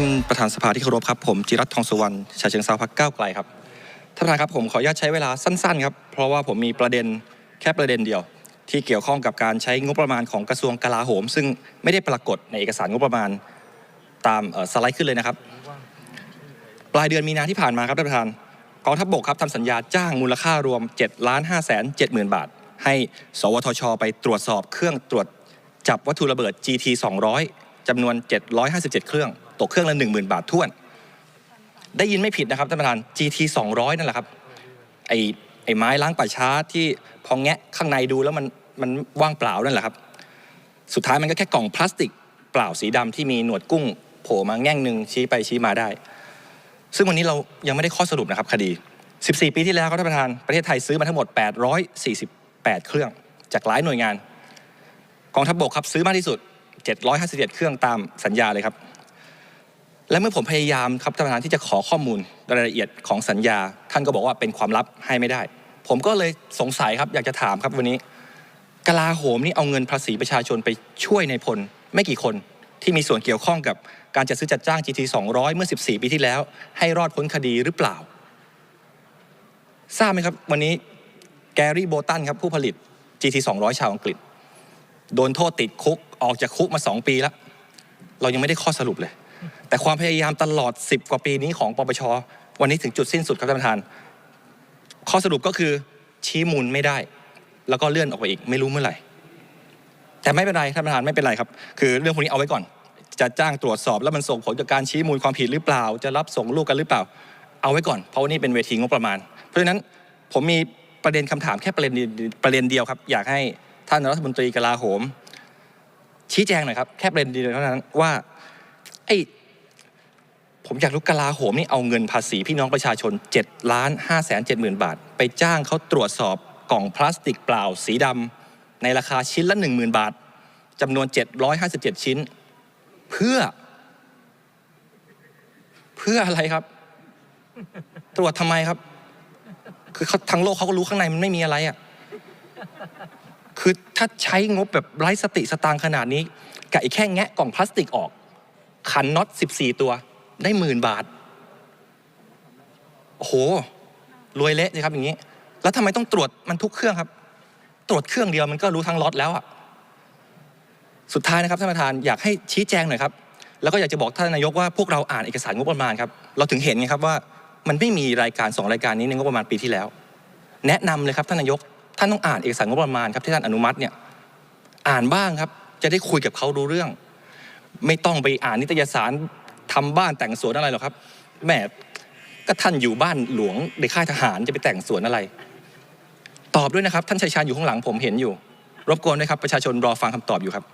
านประธานสภาที่เคารพครับ ผมจิรัตทองสุวรรณชาเชิงเซาพักก้าวไกลครับท่านประธานครับผมขออนุญาตใช้เวลาสั้นๆครับเพราะว่าผมมีประเด็นแค่ประเด็นเดียว ที่เกี่ยวข้องกับการใช้งบประมาณของกระทรวงกลาโหม ซึ่งไม่ได้ปรากฏในเอกสารงบประมาณตามสไลด์ขึ้นเลยนะครับ ปลายเดือนมีนาที่ผ่านมาครับท่านประธานกองทัพบกครับทำสัญญาจ้างมูลค่ารวม7ล้าน5แสน7หมื่นบาท ให้สวทช ไปตรวจสอบเครื่องตรวจจับวัตถุระเบิด GT 200จำนวน 757 เครื่อง ตกเครื่องละ10,000 บาทท้วน ได้ยินไม่ผิดนะครับท่านประธาน GT 200 นั่นแหละครับ ไอ้ไอ้ไม้ล้างป่าช้าที่พอแงะข้างในดูแล้วมันมันว่างเปล่านั่นแหละครับ สุดท้ายมันก็แค่กล่องพลาสติกเปล่าสีดำที่มีหนวดกุ้งโผล่มาแง่งหนึ่งชี้ไปชี้มาได้ ซึ่งวันนี้เรายังไม่ได้ข้อสรุปนะครับคดี 14 ปีที่แล้วครับท่านประธานประเทศไทยซื้อมาทั้งหมด 848 เครื่องจากหลายหน่วยงานกองทัพบกครับซื้อมากที่สุด 757 เครื่องตามสัญญาเลยครับ และเมื่อผมพยายามครับท่านประธานที่จะขอข้อมูลรายละเอียดของสัญญา ท่านก็บอกว่าเป็นความลับให้ไม่ได้ ผมก็เลยสงสัยครับอยากจะถามครับวันนี้กลาโหมนี่เอาเงินภาษีประชาชนไปช่วยในพลไม่กี่คนที่มีส่วนเกี่ยวข้องกับการจัดซื้อจัดจ้าง GT 200 เมื่อ 14 ปีที่แล้ว ให้รอดพ้นคดีหรือเปล่า ทราบไหมครับ วันนี้แกรี่โบตันครับผู้ผลิต GT 200 ชาวอังกฤษ โดนโทษติดคุกออกจากคุกมา 2 ปีแล้ว เรายังไม่ได้ข้อสรุปเลย แต่ความพยายามตลอด 10 กว่าปีนี้ของปปช วันนี้ถึงจุดสิ้นสุดครับท่านประธาน ข้อสรุปก็คือชี้มูลไม่ได้ แล้วก็เลื่อนออกไปอีกไม่รู้เมื่อไหร่ แต่ไม่เป็นไรท่านประธานไม่เป็นไรครับ คือเรื่องพวกนี้เอาไว้ก่อน จะจ้างตรวจสอบแล้วมันส่งผลกับการชี้มูลความผิดหรือเปล่า จะรับส่งลูกกันหรือเปล่า เอาไว้ก่อน เพราะว่านี่เป็นเวทีงบประมาณ เพราะฉะนั้นผมมีประเด็นคำถามแค่ประเด็นประเด็นเดียวครับ อยากให้ท่านรัฐมนตรีกลาโหม ชี้แจงหน่อยครับ แค่ประเด็นเดียวเท่านั้นว่า ไอ้ผมอยากรู้กลาโหมนี่เอาเงินภาษีพี่น้องประชาชน7ล้าน5แสน7หมื่นบาท ไปจ้างเขาตรวจสอบกล่องพลาสติกเปล่าสีดำในราคาชิ้นละ 10,000 บาทจำนวน 757 ชิ้น เพื่อ เพื่ออะไรครับ ตรวจทำไมครับ คือเขาทั้งโลกเขาก็รู้ข้างในมันไม่มีอะไรอะคือถ้าใช้งบแบบไร้สติสตางค์ขนาดนี้กับไอ้แค่แงะกล่องพลาสติกออก ขันน็อต14 ตัวได้หมื่นบาท โอ้โห รวยเละสิครับอย่างนี้ แล้วทำไมต้องตรวจมันทุกเครื่องครับ ตรวจเครื่องเดียวมันก็รู้ทั้งล็อตแล้วอะสุดท้ายนะครับท่านประธานอยากให้ชี้แจงหน่อยครับ แล้วก็อยากจะบอกท่านนายกว่าพวกเราอ่านเอกสารงบประมาณครับ เราถึงเห็นไงครับว่ามันไม่มีรายการสองรายการนี้ในงบประมาณปีที่แล้ว แนะนำเลยครับท่านนายก ท่านต้องอ่านเอกสารงบประมาณครับที่ท่านอนุมัติเนี่ย อ่านบ้างครับ จะได้คุยกับเขารู้เรื่อง ไม่ต้องไปอ่านนิตยสารทำบ้านแต่งสวนอะไรหรอกครับแม่ก็ท่านอยู่บ้านหลวงในค่ายทหารจะไปแต่งสวนอะไร ตอบด้วยนะครับ ท่านชัยชาญอยู่ข้างหลังผมเห็นอยู่ รบกวนด้วยครับ ประชาชนรอฟังคำตอบอยู่ครับ